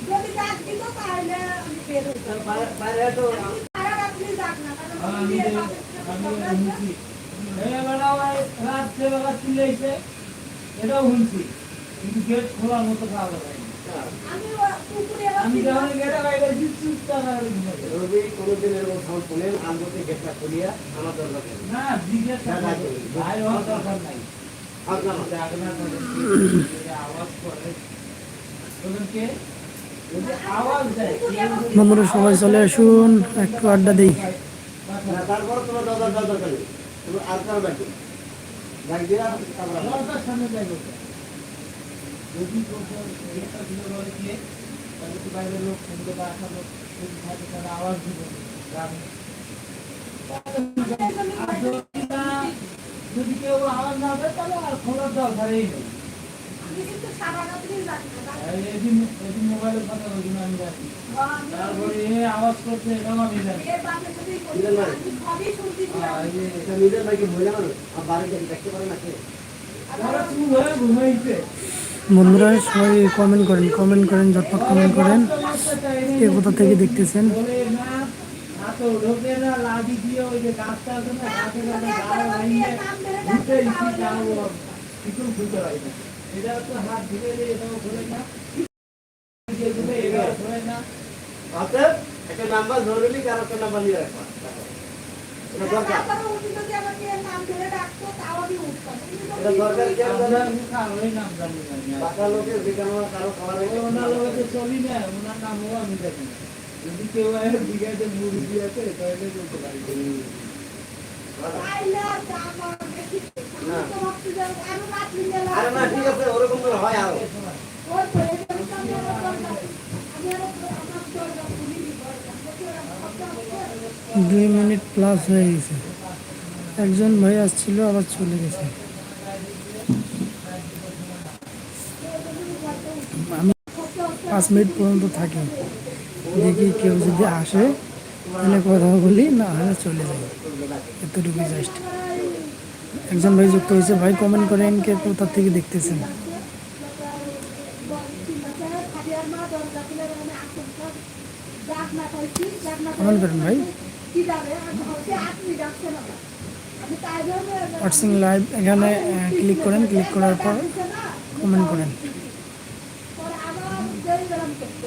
যদি ডাক দিত তাহলে আমি বের হইতাম। বাইরে- বাইরে তো খারাপ আপনি যাক না, কারণ আমি আমি বিয়ের যে- বাপের সাথে আমি কথা বলছি। শুনছি এবেলা ওই রাত্রেবেলা চিল্লাইছে এটাও শুনছি কিন্তু গেট খোলার মতো খাওয়া যায় আমি। যখন বাইরে রবি কোনোদিন এরকম সাউন্ড শুনেন আমগোতে গেটটা খুলিয়া আমার দরজা না দিকে ভাই হওয়ার দরকার নাই হাত নামা। জাগনা করে যদি আওয়াজ করে বন্ধুরা, সবাই চলে আসুন, একটু আড্ডা দিই। যদি কেউ আওয়াজ না দেয়, তাহলে আর খোলার দরকারই নেই। তারপরে আওয়াজ করছে এটাও আমি জানি নিজের ভাইকে মহিলা আর বাড়িতে না বন্ধুরা, সবাই কমেন্ট করেন কমেন্ট করেন যতক্ষণ কমেন্ট করেন। কে কোথা থেকে দেখতেছেন? বলে কিছু অতএব একটা নাম্বার কারও একটা নাম্বার নিয়ে রাখবা। উনি যদি কেউ দিঘাতে মুরগি আছে তাহলে বলতে পারি। দুই মিনিট প্লাস হয়ে গেছে। একজন ভাই আসছিল, আবার চলে গেছে। আমি পাঁচ মিনিট পর্যন্ত থাকি। দেখি কেউ যদি আসে, তাহলে কথা বলি, না হলে চলে যাই। এতটুকুই জাস্ট একজন ভাই যুক্ত হয়েছে, ভাই কমেন্ট করেন কে কোথা থেকে দেখতেছেন? মানে কমেন্ট করেন ভাই। লাইভ এখানে ক্লিক করেন ক্লিক করার পর কমেন্ট করেন পরে আবার দেরি গেলাম করতে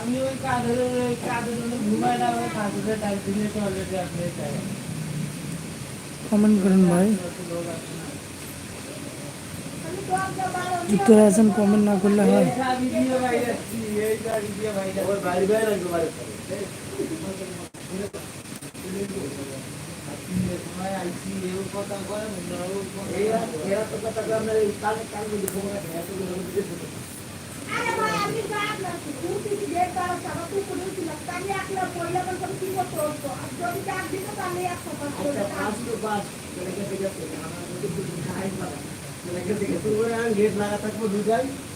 আমি ওই কাঁধের ওই কাঁধের জন্য ঘুমাই না ওই কাঁধের ডাক দিলে টয়লেটে আপনি যাই কমেন্ট করেন ভাই আমি দরজা বারো যুক্ত হয়ে আছেন কমেন্ট না করলে হয় এই চাবি দিয়ে বাইরে আসছি এই চাবি দিয়ে বাইরে ওই বাড়ি বাইরে লাগবে বাড়ি থেকে। সময় আইছি এও কথা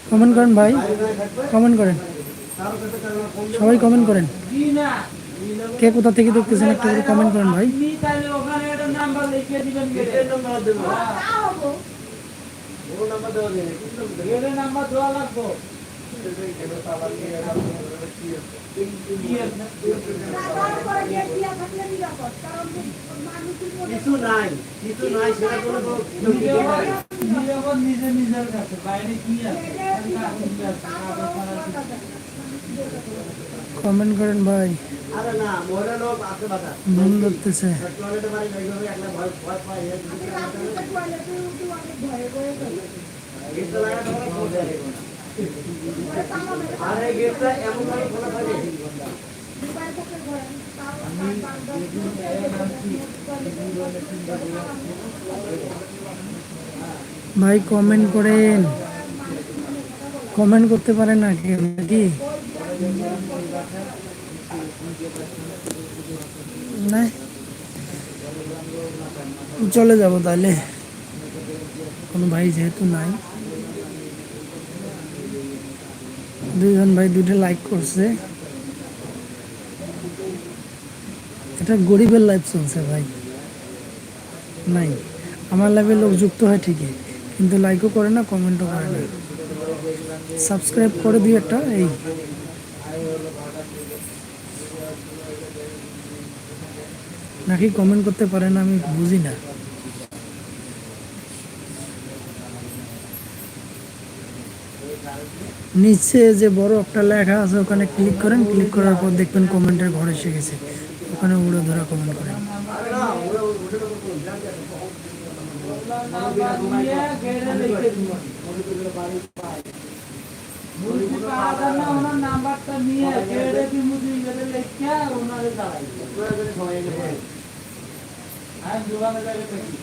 কমেন্ট করেন ভাই। কমেন্ট করেন। সবাই কমেন্ট করেন। কে কোথা থেকে দেখতেছেন একটু করে কমেন্ট করেন ভাই। নাম্বার দেওয়া লাগবো কিছু নাই কিছু নাই সেটা কোনো নিজে নিজের কাছে বাইরে কি আছে? কমেন্ট করেন ভাই। মহিলা লোক আছে মন ধরতেছে। ভয় ভাই কমেন্ট করেন। কমেন্ট করতে পারে না কেউ নাকি? চলে যাব তাহলে। কোনো ভাই যেহেতু নাই। দুইজন ভাই দুইটা লাইক করছে। এটা গরিবের লাইফ চলছে ভাই। নাই, আমার লাইফে লোক যুক্ত হয় ঠিকই, কিন্তু লাইকও করে না কমেন্টও করে না। সাবস্ক্রাইব করে দিও একটা, এই। নাকি কমেন্ট করতে পারে না আমি বুঝি না। নিচে যে বড় একটা লেখা আছে, ওখানে ক্লিক করেন ক্লিক করার পর দেখবেন কমেন্টের ঘরে এসে গেছে। ওখানে উড়ে ধরা কমেন্ট করেন। ওনার নাম্বারটা নিয়ে গেড়ে বিমুদি গেড়ে লেখা ওনারে দাঁড়াই আমি দোকানে যাবে দেখি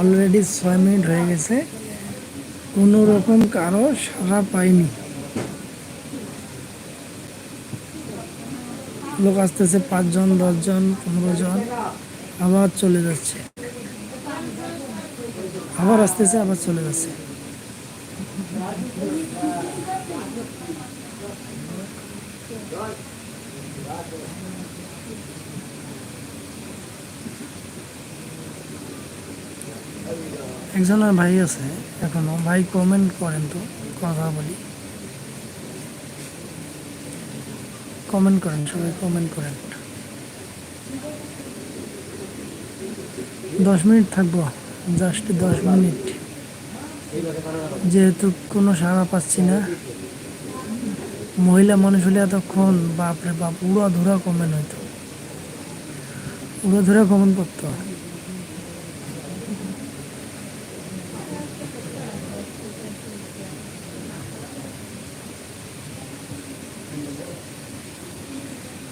অলরেডি ছয় মিনিট হয়ে গেছে। কোনো রকম কারও সারা পাইনি। লোক আসতেছে পাঁচজন, দশজন পনেরো জন আবার চলে যাচ্ছে। আবার আসতেছে, আবার চলে যাচ্ছে। একজনের ভাই আছে এখনও, ভাই কমেন্ট করেন তো, কথা বলি। কমেন্ট করেন, সবাই কমেন্ট করেন। দশ মিনিট থাকব জাস্ট দশ মিনিট। যেহেতু কোনো সাড়া পাচ্ছি না, মহিলা মানুষ হলে এতক্ষণ বাপরে বাপ উড়া ধুরা কমেন্ট হইতো। উড়া ধুরা কমেন্ট করতো।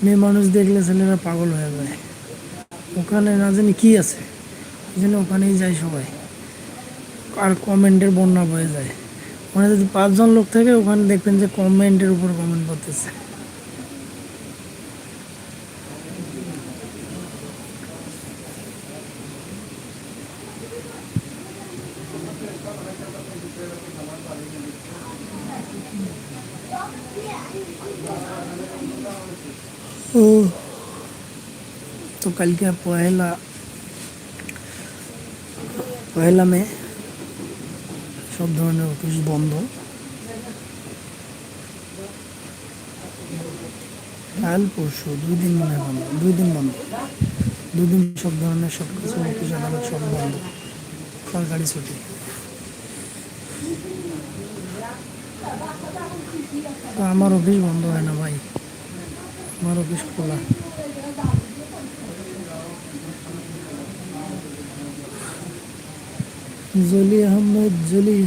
মেয়ে মানুষ দেখলে ছেলেরা পাগল হয়ে যায়। ওখানে না জানি কি আছে ওই জন্য ওখানেই যায় সবাই। আর কমেন্টের বন্যা বয়ে যায়। ওখানে যদি পাঁচজন লোক থাকে, ওখানে দেখবেন যে কমেন্টের উপর কমেন্ট করতেছে। তো কালকে পয়লা পয়লা মে সব ধরনের অফিস বন্ধ কাল পরশু দুই দিন মনে বন্ধ দুই দিন বন্ধ দুই দিন সব ধরনের সব কিছু অফিস আদালত সব বন্ধ সরকারি ছুটি তো আমার অফিস বন্ধ হয় না ভাই আমার অফিস খোলা জলি আহমেদ জলি,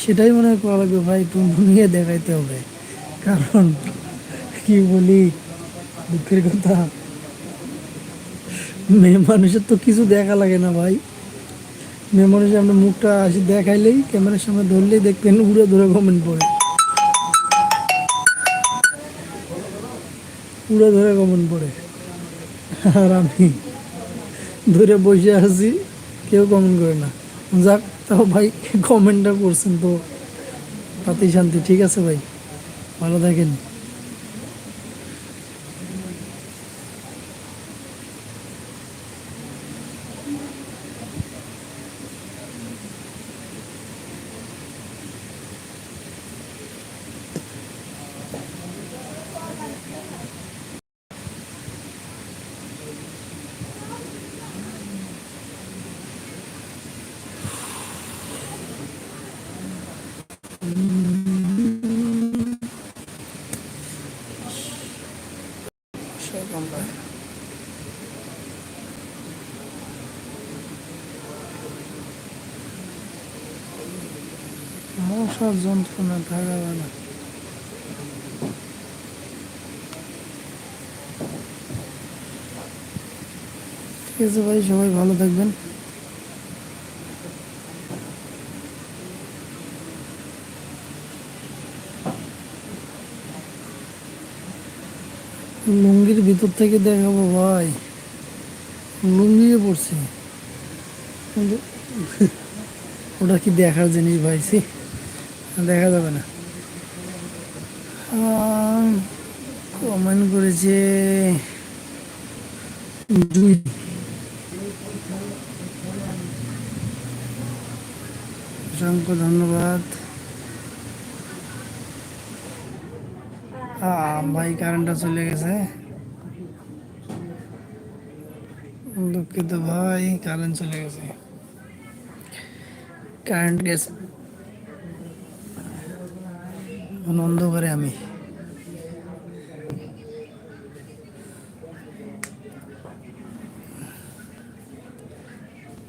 সেটাই মনে হয় করা লাগবে ভাই টুনটুনিয়ে দেখাইতে হবে। কারণ কি বলি, দুঃখের কথা। মেয়ে মানুষের তো কিছু দেখা লাগে না ভাই। মেয়ে মানুষের আমরা মুখটা আসি দেখাইলেই, ক্যামেরার সামনে ধরলেই দেখবেন উড়ে ধরে কমেন্ট পড়ে। উড়ে ধরে কমেন্ট পড়ে। আর আমি ধরে বসে আছি, কেউ কমেন্ট করে না। যাক তাও ভাই কমেন্টটা করছেন তো তাতেই শান্তি। ঠিক আছে ভাই ভালো থাকেন। সংসার যন্ত্রণা থাকা না ঠিক আছে ভাই সবাই ভালো থাকবেন লুঙ্গির ভিতর থেকে দেখাবো ভাই লুঙ্গিয়ে পড়ছে ওটা কি দেখার জিনিস ভাইছি দেখা যাবে না। কমেন্ট করেছে দুই। অসংখ্য ধন্যবাদ। ভাই, কারেন্টটা চলে গেছে। দুঃখিত ভাই, কারেন্ট চলে গেছে। কারেন্ট গেছে। অন্ধকারে আমি।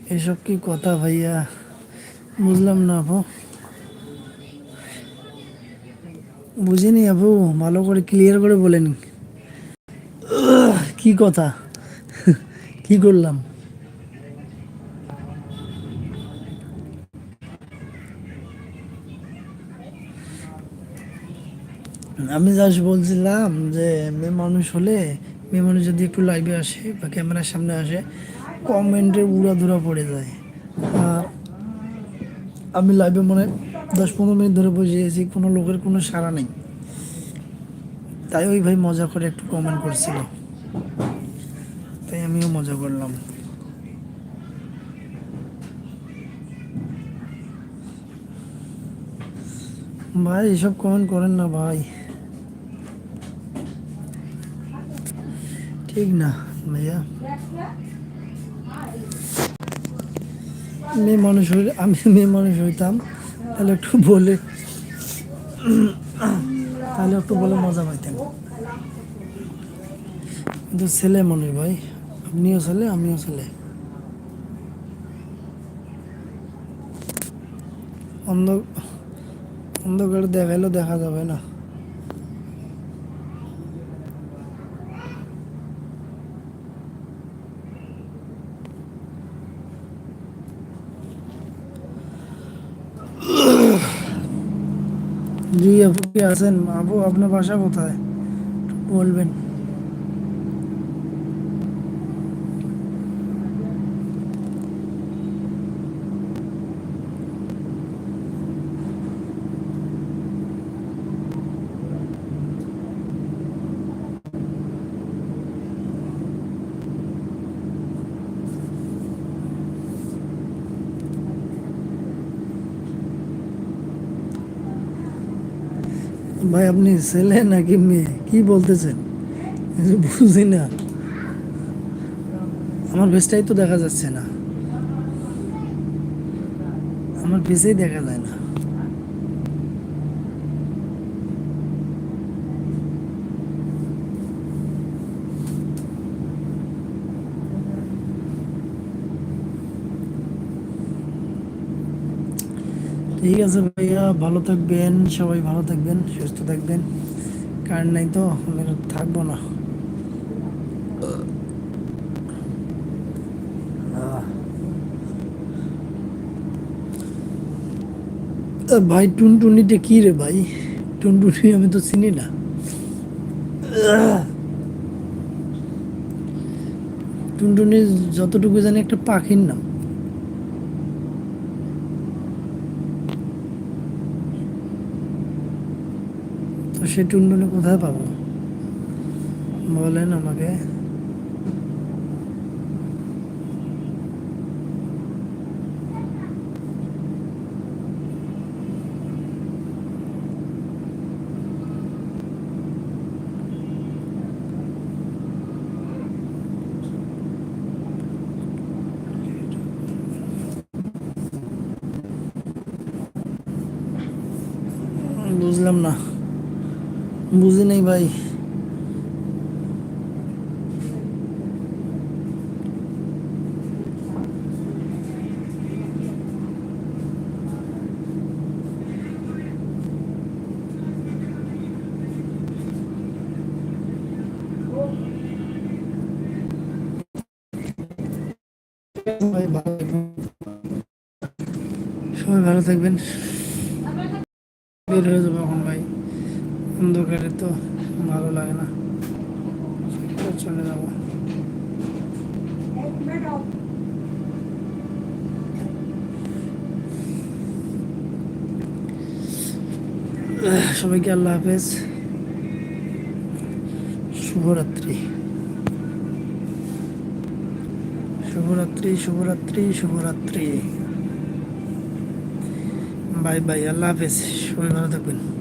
এসব কি কথা ভাইয়া? বুঝলাম না আপু। বুঝিনি আপু, ভালো করে ক্লিয়ার করে বলেন। কি কথা? কি করলাম? আমি জাস্ট বলছিলাম যে, মেয়ে মানুষ হলে, মেয়ে মানুষ যদি একটু লাইভে আসে বা ক্যামেরার সামনে আসে কমেন্টের উড়াধুরা পড়ে যায়। আর আমি লাইভে মনে দশ পনেরো মিনিট ধরে বসে আছি, কোনো লোকের কোনো সাড়া নেই। তাই ওই ভাই মজা করে একটু কমেন্ট করছিল। তাই আমিও মজা করলাম। ভাই, এসব কমেন্ট করেন না ভাই। ঠিক না, ভাইয়া। মেয়ে মানুষ হইলে আমি মেয়ে মানুষ হইতাম, তাহলে একটু বলে, তাহলে একটু বলে মজা পাইতেন কিন্তু ছেলে মনে হয় ভাই, আপনিও ছেলে, আমিও ছেলে। অন্ধ অন্ধকারে দেখাইলেও দেখা যাবে না। জি আপু কি আছেন আপু আপনার বাসা কোথায় একটু বলবেন ভাই, আপনি ছেলে নাকি মেয়ে? কি বলতেছেন? বুঝি না। আমার বেশটাই তো দেখা যাচ্ছে না। আমার বেশই দেখা যায় না। ঠিক আছে ভালো থাকবেন, সবাই ভালো থাকবেন, সুস্থ থাকবেন। কারেন্ট নাই তো থাকব না। ভাই, টুনটুনিটা কি রে ভাই? টুনটুনি আমি তো চিনি না। টুনটুনি যতটুকু জানি একটা পাখির নাম তো সে টুনটুনি কোথায় পাবো? বলেন আমাকে। ভাই। সবাই ভালো থাকবেন। বের হয়ে যাব এখন অন্ধকারে তো ভালো লাগে না। চলে যাব। সবাইকে আল্লাহ হাফেজ। শুভরাত্রি। শুভরাত্রি শুভরাত্রি শুভরাত্রি। বাই বাই, আল্লাহ হাফেজ। সবাই ভালো থাকবেন।